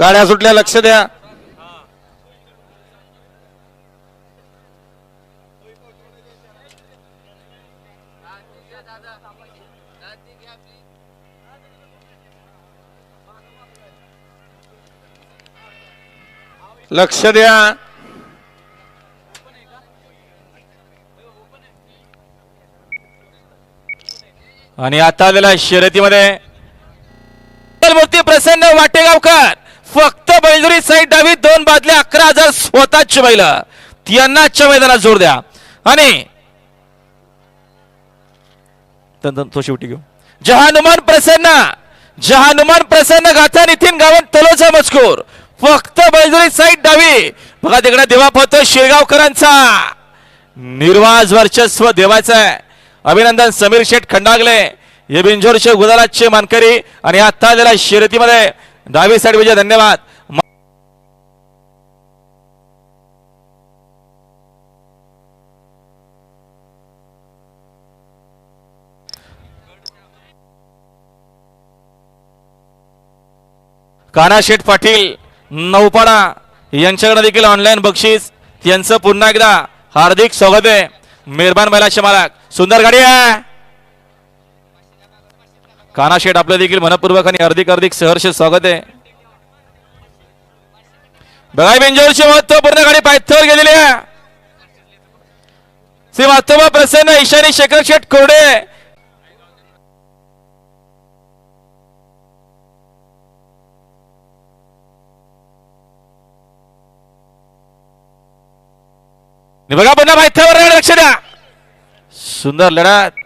गाड्या सुटल्या लक्ष द्या. लक्ष द्या. आणि आता आलेला शर्यतीमध्ये. प्रसन्न वाटेगावकर. फक्त बैलजुरी साईड डावी दोन बादल्या अकरा हजार स्वतःची बैल. यांनाच्या मैदानात जोर द्या. आणि तो शेवटी घेऊ. जहानुमान प्रसन्न जहानुमान प्रसन्न गाथा नितीन गावन तलोचा मजकूर. फक्त बैलजुरी साईड डावी. बघा तिकडे देवा पोहतो शिरगावकरांचा. निर्वाज वर्चस्व देवाचं आहे. अभिनंदन समीर शेठ खंडागले हे बिंजोरचे गुजरातचे मानकरी आणि आता आलेला शर्यतीमध्ये डावी साईड विजय धन्यवाद. कानाशेठ पाटील नौपाडा. यांच्याकडे देखील ऑनलाईन बक्षीस. यांचं पुन्हा एकदा हार्दिक स्वागत आहे. मेहरबान महिला मालक सुंदर गाडी आहे. काना शेठ आपलं देखील मनपूर्वक आणि हार्दिक हार्दिक सहर्ष स्वागत आहे. बघा बेंजोरची महत्त्वपूर्ण गाडी पायथ्यावर गेलेली आहे. श्री मातोबा प्रसन्न ईशानी शेखर शेठ कोरडे. बघा पुन्हा पायथ्यावर लक्ष द्या. सुंदर लढत.